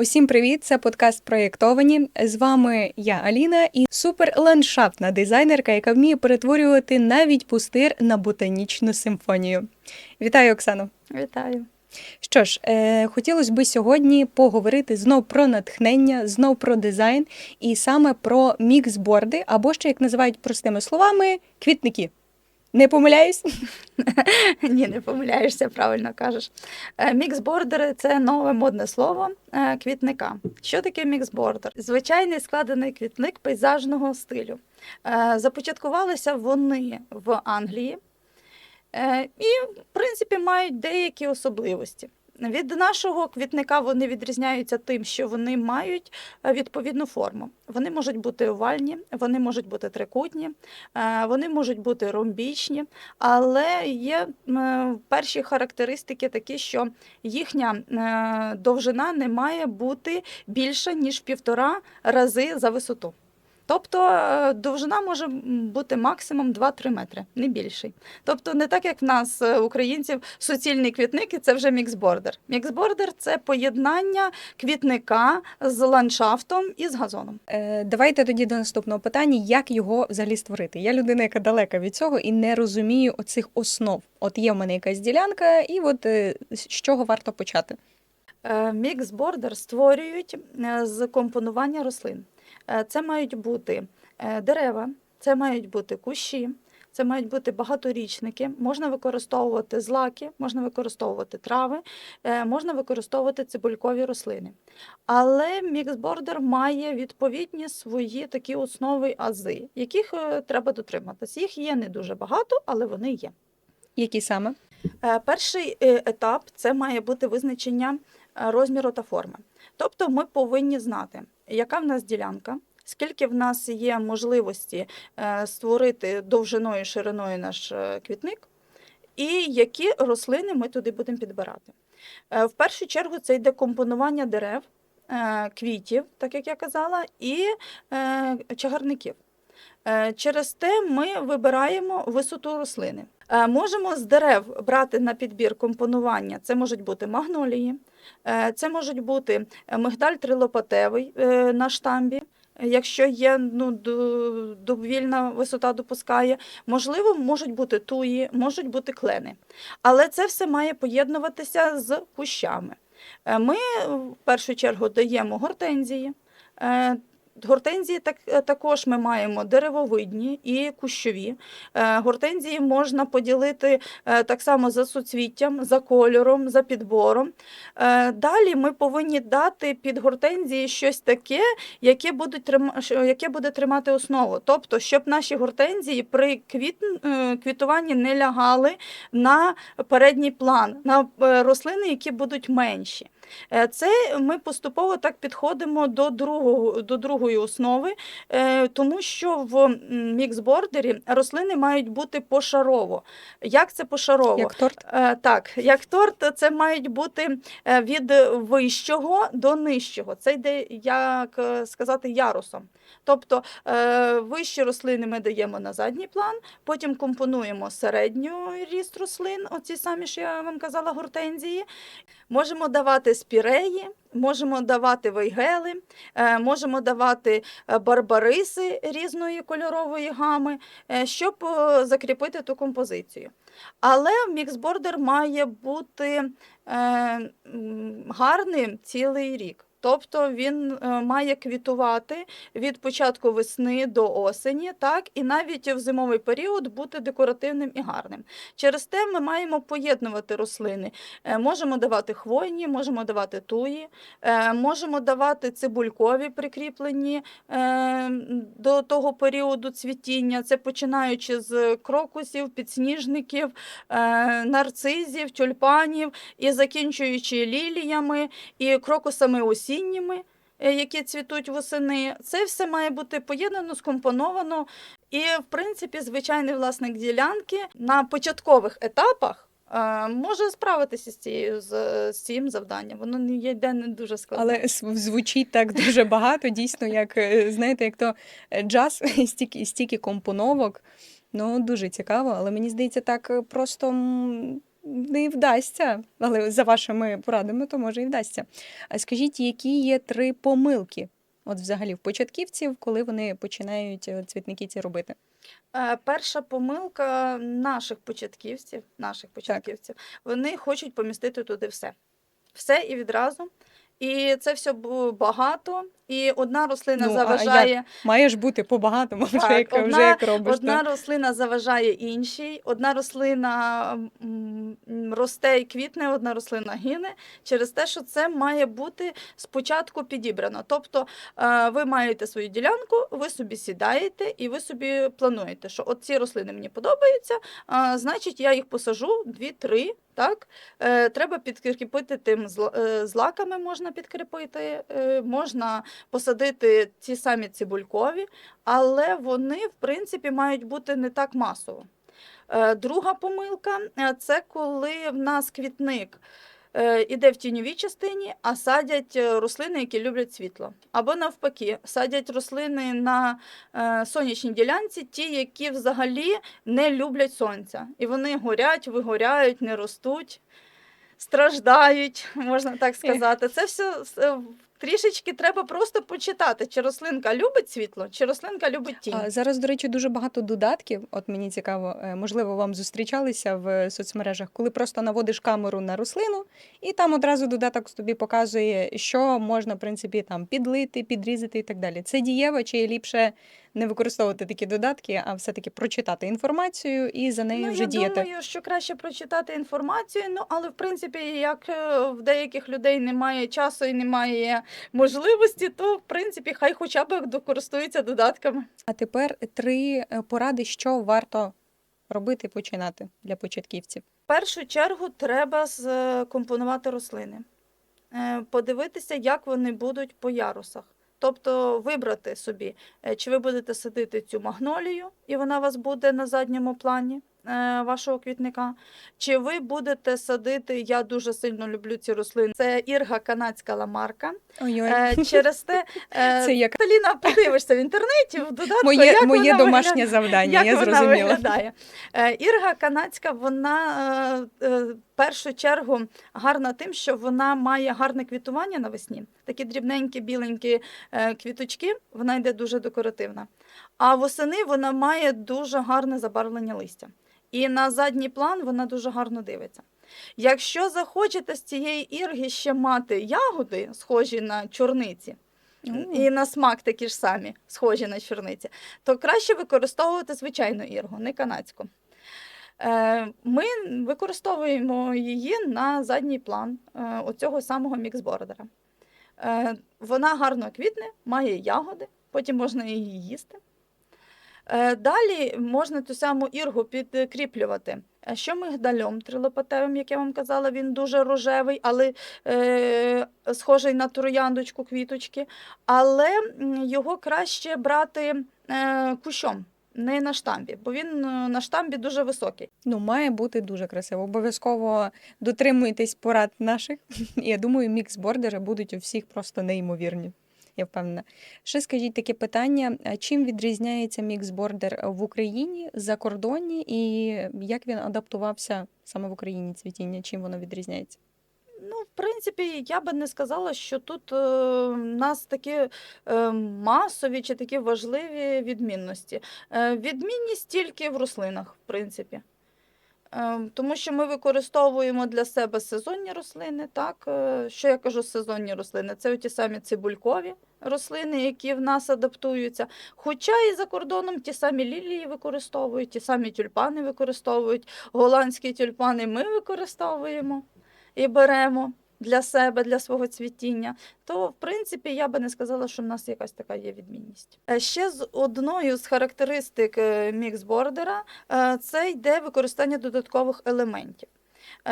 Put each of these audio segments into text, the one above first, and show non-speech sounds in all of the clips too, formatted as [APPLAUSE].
Усім привіт! Це подкаст Проєктовані. З вами я Аліна і суперландшафтна дизайнерка, яка вміє перетворювати навіть пустир на ботанічну симфонію. Вітаю, Оксано! Вітаю. Що ж, е, хотілося б сьогодні поговорити знов про натхнення, знов про дизайн і саме про міксборди, або ще як називають простими словами, квітники. Не помиляюсь? [LAUGHS] Ні, не помиляєшся, правильно кажеш. Е, Міксбордери це нове модне слово е, квітника. Що таке міксбордер? Звичайний складений квітник пейзажного стилю. Е, Започаткувалися вони в Англії і, в принципі, мають деякі особливості. Від нашого квітника вони відрізняються тим, що вони мають е, відповідну форму. Вони можуть бути овальні, вони можуть бути трикутні, е, вони можуть бути ромбічні, але є е, перші характеристики такі, що їхня довжина не має бути більша, ніж півтора рази за висоту. Тобто е, довжина може бути максимум 2-3 метри, не більший. Тобто не так, як в нас, е, українців, суцільний квітник, і це вже міксбордер. Міксбордер це поєднання квітника з ландшафтом і з газоном. Е, Давайте тоді до наступного питання, як його взагалі створити. Я людина, яка далека від цього і не розумію оцих основ. От є в мене якась ділянка, і от з чого варто почати? Міксбордер створюють з компонування рослин. Е, Це мають бути е, дерева, це мають бути кущі, це мають бути багаторічники. Можна використовувати злаки, можна використовувати трави, е, можна використовувати цибулькові рослини. Але міксбордер має відповідні свої такі основи ази, яких треба дотриматись. Їх є не дуже багато, але вони є. Які саме? Перший етап це має бути визначення розміру та форми. Тобто ми повинні знати, яка в нас ділянка, скільки в нас є можливості е, створити довжиною шириною наш е, квітник, і які рослини ми туди будемо підбирати. Е, В першу чергу це йде компонування дерев, квітів, так як я казала, і чагарників. Через те ми вибираємо висоту рослини. Можемо з дерев брати на підбір компонування. Це можуть бути магнолії, це можуть бути е, мигдаль трилопатевий е, на штамбі. е, Якщо є ну, довільна висота допускає, можливо, можуть бути туї, можуть бути клени. Але це все має поєднуватися з кущами. Е, Ми в першу чергу даємо гортензії. Гортензії так, е, також ми маємо деревовидні і кущові. Е, Гортензії можна поділити е, так само за суцвіттям, за кольором, за підбором. Далі ми повинні дати під гортензії щось таке, яке, будуть, яке буде тримати основу. Тобто, щоб наші гортензії при квіт, квітуванні не лягали на передній план, на рослини, які будуть менші. Е, Це ми поступово так підходимо до другого до другої основи, е, тому що в міксбордері рослини мають бути пошарово. Як це пошарово? Як торт? Е, Так, як торт, це мають бути від вищого до нижчого. Це йде, як сказати, ярусом. Тобто вищі рослини ми даємо на задній план, потім компонуємо середню ріст рослин, оці самі, що я вам казала, гортензії. Можемо давати спіреї, можемо давати вейгели, е, можемо давати е, барбариси різної кольорової гами, е, щоб закріпити ту композицію. Але міксбордер має бути гарним цілий рік. Тобто він е, має квітувати від початку весни до осені, так і навіть в зимовий період бути декоративним і гарним. Через те ми маємо поєднувати рослини. Е, Можемо давати хвойні, можемо давати туї, е, можемо давати цибулькові прикріплені до того періоду цвітіння. Це починаючи з крокусів, підсніжників, нарцизів, тюльпанів і закінчуючи ліліями і крокусами осінніми. Е, Які цвітуть восени, це все має бути поєднано, скомпоновано. І, в принципі, звичайний власник ділянки на початкових етапах е, може справитися з, цією, з, цим завданням. Воно не йде не дуже складно. Але звучить так дуже багато, дійсно, як е, знаєте, як то джаз, стільки, стільки компоновок. Ну, дуже цікаво, але мені здається, так просто не вдасться, але за вашими порадами, то може і вдасться. А скажіть, які є три помилки? От взагалі в початківців, коли вони починають е, цвітники ці робити? Е, Перша помилка наших початківців, наших початківців, вони хочуть помістити туди все. Все і відразу. І це все бу- багато, і одна рослина Ну, а заважає. Має ж бути по-багатому, [LAUGHS] вже, як, вже як робиш. Одна так. рослина заважає іншій, одна рослина росте і квітне, одна рослина гине через те, що це має бути спочатку підібрано. Тобто е, ви маєте свою ділянку, ви собі сідаєте і ви собі плануєте, що от ці рослини мені подобаються, значить я їх посажу дві-три. Так, е, треба підкріпити тим зла- е, злаками, можна підкріпити, е, можна посадити ці самі цибулькові, але вони, в принципі, мають бути не так масово. Е, Друга помилка е, це коли в нас квітник е, іде в тіньовій частині, а садять рослини, які люблять світло. Або навпаки, садять рослини на сонячній ділянці, ті, які взагалі не люблять сонця. І вони горять, вигоряють, не ростуть, страждають, можна так сказати. Це все трішечки треба просто почитати, чи рослинка любить світло, чи рослинка любить тінь. А зараз, до речі, дуже багато додатків. От мені цікаво, е, можливо, вам зустрічалися в соцмережах, коли просто наводиш камеру на рослину, і там одразу додаток тобі показує, що можна, в принципі, там підлити, підрізати і так далі. Це дієво, чи ліпше не використовувати такі додатки, а все-таки прочитати інформацію і за нею Ну, вже я діяти. думаю, що краще прочитати інформацію. Ну, але в принципі, як е, в деяких людей немає часу і немає можливості, то в принципі хай хоча б докористуються додатками. А тепер три е, поради, що варто робити, починати для початківців. В першу чергу треба скомпонувати рослини, Е, подивитися, як вони будуть по ярусах. Тобто вибрати собі, е, чи ви будете садити цю магнолію, і вона у вас буде на задньому плані е, вашого квітника. Чи ви будете садити, я дуже сильно люблю ці рослини. Це ірга канадська ламарка. Ой-ой. Е, Через те, [LAUGHS] Це як Таліна, подивишся в інтернеті, в додатку, моє, як моє вона домашнє виглядає. завдання, Як я вона зрозуміла. виглядає? Е, Ірга канадська, вона першу чергу гарна тим, що вона має гарне квітування навесні. Такі дрібненькі, біленькі е, квіточки, вона йде дуже декоративна. А восени вона має дуже гарне забарвлення листя. І на задній план вона дуже гарно дивиться. Якщо захочете з цієї ірги ще мати ягоди, схожі на чорниці, О. і на смак такі ж самі, схожі на чорниці, то краще використовувати звичайну іргу, не канадську. Е, Ми використовуємо її на задній план е, оцього самого міксбордера. Е, Вона гарно квітне, має ягоди, потім можна її їсти. Далі можна ту саму іргу підкріплювати. Що мигдальом трилопатевим, як я вам казала, він дуже рожевий, але е, схожий на трояндочку квіточки. Але його краще брати е, кущом, не на штамбі, бо він е, на штамбі дуже високий. Ну, має бути дуже красиво. Обов'язково дотримуйтесь порад наших. [LAUGHS] Я думаю, мікс-бордери будуть у всіх просто неймовірні. Я впевнена. Ще скажіть таке питання: чим відрізняється мікс-бордер в Україні за кордоні, і як він адаптувався саме в Україні цвітіння? Чим воно відрізняється? Принципі, я би не сказала, що тут е, нас такі е, масові чи такі важливі відмінності. Е, відмінність тільки в рослинах, в принципі. Е, тому що ми використовуємо для себе сезонні рослини. Так? Що я кажу сезонні рослини? Це ті самі цибулькові рослини, які в нас адаптуються. Хоча і за кордоном ті самі лілії використовують, ті самі тюльпани використовують, голландські тюльпани ми використовуємо і беремо для себе, для свого цвітіння, то в принципі я би не сказала, що в нас якась така є відмінність. Е, Ще з одною з характеристик е, міксбордера е, це йде використання додаткових елементів.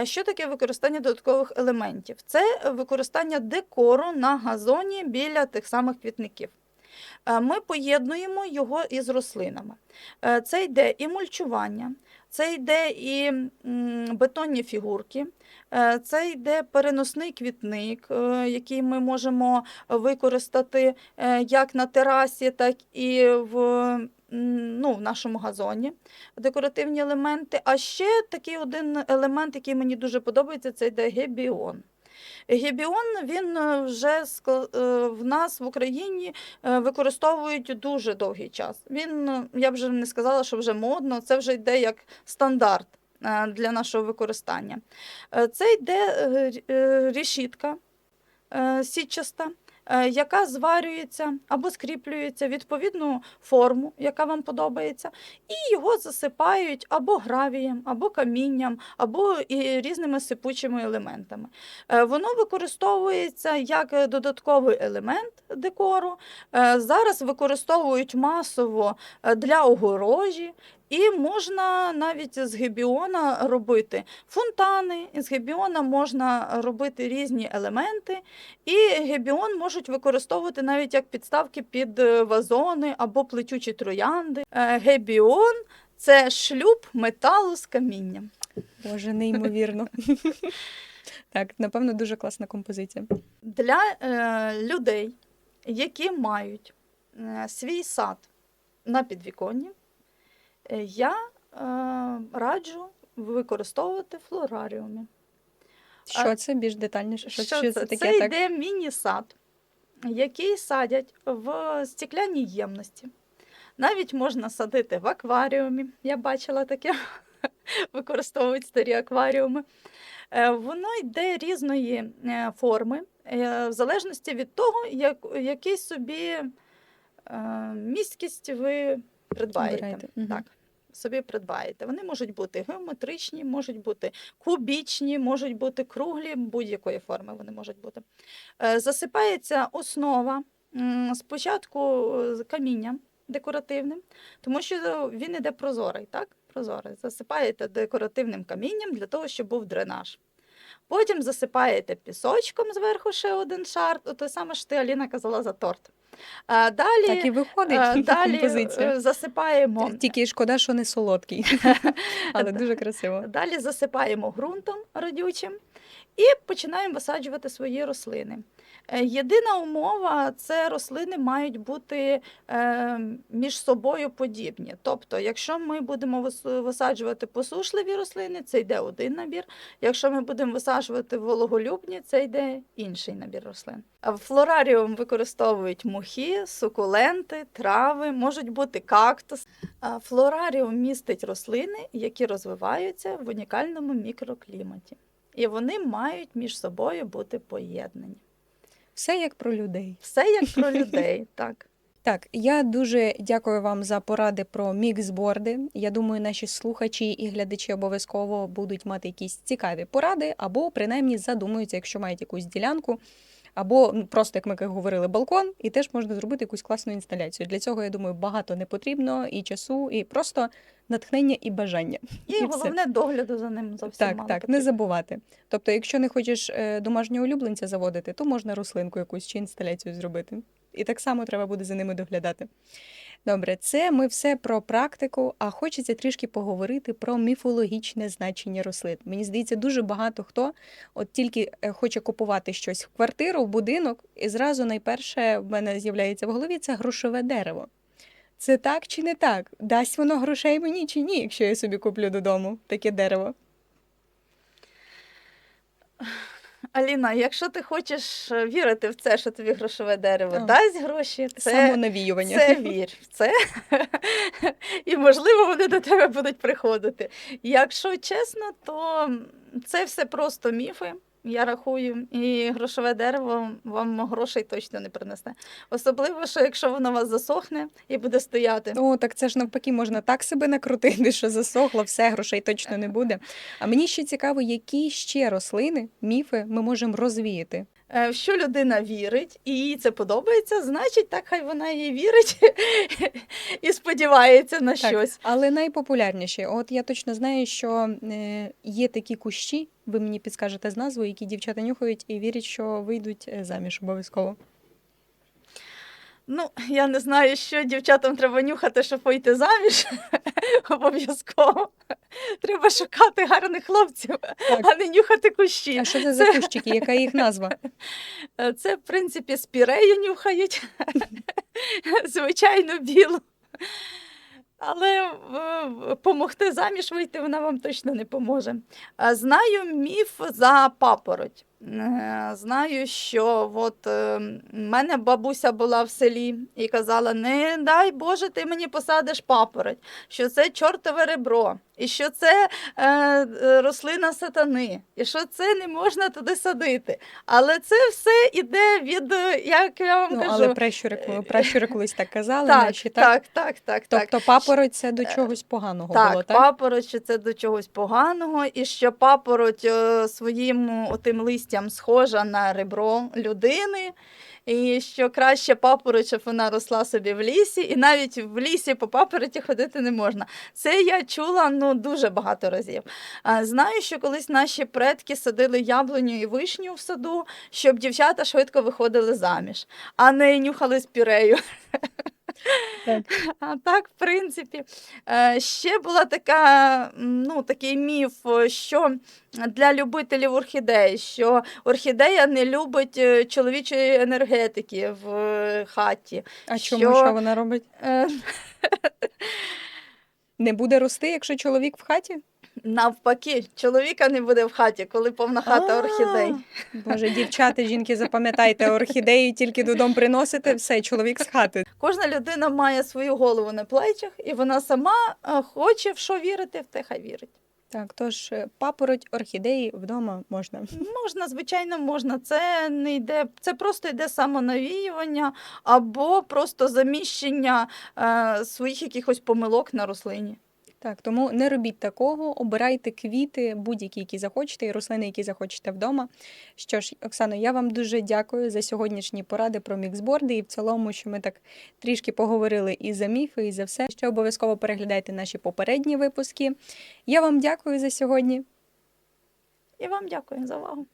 Що таке використання додаткових елементів? Це використання декору на газоні біля тих самих квітників. Е, Ми поєднуємо його із рослинами. Е, Це йде і мульчування, Це йде і бетонні фігурки, е, це йде переносний квітник, який ми можемо використати як на терасі, так і в, ну, в нашому газоні. Декоративні елементи. А ще такий один елемент, який мені дуже подобається, це йде гебіон. Гебіон він е, вже е, в нас в Україні е, використовують дуже довгий час. Він, я б вже не сказала, що вже модно, це вже йде як стандарт для нашого використання. Це йде рі- решітка е, сітчаста, яка зварюється або скріплюється відповідну форму, яка вам подобається, і його засипають або гравієм, або камінням, або і різними сипучими елементами. Е, Воно використовується як е, додатковий елемент декору. Е, Зараз використовують масово е, для огорожі. І можна навіть з гебіона робити фонтани, з гебіона можна робити різні елементи, і гебіон можуть використовувати навіть як підставки під е, вазони або плетючі троянди. Е, Гебіон це шлюб металу з камінням. Боже, неймовірно. [LAUGHS] Так, напевно, дуже класна композиція. Для е, людей, які мають е, свій сад на підвіконні, я е, раджу використовувати флораріуми. Що це більш детальніше? Що, Що це? таке? Це так? йде міні-сад, який садять в стеклянній ємності. Навіть можна садити в акваріумі. Я бачила таке, [LAUGHS] використовують старі акваріуми. Е, Воно йде різної е, форми, е, в залежності від того, як, який собі е, місткість ви придбаєте. Мгм. Так, собі придбаєте. Вони можуть бути геометричні, можуть бути кубічні, можуть бути круглі, будь-якої форми вони можуть бути. Е, Засипається основа спочатку з камінням декоративним, тому що він іде прозорий, так? Прозорий. Засипаєте декоративним камінням для того, щоб був дренаж. Потім засипаєте пісочком зверху ще один шар, те саме що ти Аліна казала за торт. Далі, Так і виходить е, [LAUGHS] далі композиція. е, засипаємо Тільки шкода, що не солодкий, [LAUGHS] але дуже красиво. Далі засипаємо ґрунтом родючим і починаємо висаджувати свої рослини. Е, Єдина умова це рослини мають бути е, між собою подібні. Тобто, якщо ми будемо висаджувати посушливі рослини, це йде один набір. Якщо ми будемо висаджувати вологолюбні, це йде інший набір рослин. Флораріум використовують мухи, сукуленти, трави, можуть бути кактус. Флораріум містить рослини, які розвиваються в унікальному мікрокліматі. І вони мають між собою бути поєднані. Все як про людей. Все як про [LAUGHS] людей, так. Так, я дуже дякую вам за поради про міксборди. Я думаю, наші слухачі і глядачі обов'язково будуть мати якісь цікаві поради, або принаймні задумуються, якщо мають якусь ділянку, або ну, просто, як ми говорили, балкон, і теж можна зробити якусь класну інсталяцію. Для цього, я думаю, багато не потрібно і часу, і просто натхнення і бажання. І І все. головне догляду за ним зовсім Так, мало так, не забувати. Тобто, якщо не хочеш е, домашнього улюбленця заводити, то можна рослинку якусь чи інсталяцію зробити. І так само треба буде за ними доглядати. Добре, це ми все про практику, а хочеться трішки поговорити про міфологічне значення рослин. Мені здається, дуже багато хто от тільки е, хоче купувати щось в квартиру, в будинок, і зразу найперше в мене з'являється в голові це грошове дерево. Це так чи не так? Дасть воно грошей мені чи ні, якщо я собі куплю додому таке дерево? Аліна, якщо ти хочеш е, вірити в це, що тобі грошове дерево А. дасть гроші, це, Самонавіювання. це вір в це. І можливо вони до тебе будуть приходити. Якщо чесно, то це все просто міфи. Я рахую, і грошове дерево вам грошей точно не принесе. Особливо, що якщо воно у вас засохне і буде стояти. О, так це ж навпаки можна так себе накрутити, що засохло, все, грошей точно не буде. А мені ще цікаво, які ще рослини, міфи ми можемо розвіяти. Е, В що людина вірить, і їй це подобається, значить, так хай вона і вірить [LAUGHS] і сподівається на Так, щось. Але найпопулярніші, от я точно знаю, що е, є такі кущі, ви мені підскажете з назвою, які дівчата нюхають і вірять, що вийдуть е, заміж обов'язково. Ну, я не знаю, що дівчатам треба нюхати, щоб вийти заміж. [LAUGHS] Обов'язково. Треба шукати гарних хлопців, а не нюхати кущі. А що це за кущики? Яка їх назва? [LAUGHS] Е, Це, в принципі, спірею нюхають, [LAUGHS] звичайно, білу. Але допомогти заміж вийти вона вам точно не поможе. Е, Знаю міф за папороть. Е, Знаю, що от е, в мене бабуся була в селі і казала: не дай Боже, ти мені посадиш папороть, що це чортове ребро, і що це е, рослина сатани, і що це не можна туди садити. Але це все іде від, е, як я вам Ну, кажу. але пращури, пращури колись так казали, так, наші, так? так, так, так, так. Тобто папороть це до чогось поганого Так, було, так? папороть, це до чогось поганого, і що папороть своїм отим листям схожа на ребро людини, і що краще папороть, щоб вона росла собі в лісі, і навіть в лісі по папороті ходити не можна. Це я чула ну, дуже багато разів. Знаю, що колись наші предки садили яблуню і вишню в саду, щоб дівчата швидко виходили заміж, а не нюхали спірею. Так. А так, в принципі, Е, ще була така, ну, такий міф, що для любителів орхідей, що орхідея не любить е, чоловічої енергетики в е, хаті. А чому що- що вона робить? Е, [LAUGHS] Не буде рости, якщо чоловік в хаті? Навпаки, чоловіка не буде в хаті, коли повна хата орхідей. Боже, дівчата, жінки, запам'ятайте, орхідеї тільки додому приносите, все, чоловік з хати. Кожна людина має свою голову на плечах, і вона сама е, хоче в що вірити, в те хай вірить. Так, тож е, папороть орхідеї вдома можна. Можна, звичайно, можна. Це не йде, це просто йде самонавіювання або просто заміщення е, своїх якихось помилок на рослині. Так, тому не робіть такого, обирайте квіти, будь-які, які захочете, і рослини, які захочете вдома. Що ж, Оксано, я вам дуже дякую за сьогоднішні поради про міксборди і в цілому, що ми так трішки поговорили і за міфи, і за все. Ще обов'язково переглядайте наші попередні випуски. Я вам дякую за сьогодні. І вам дякую за увагу.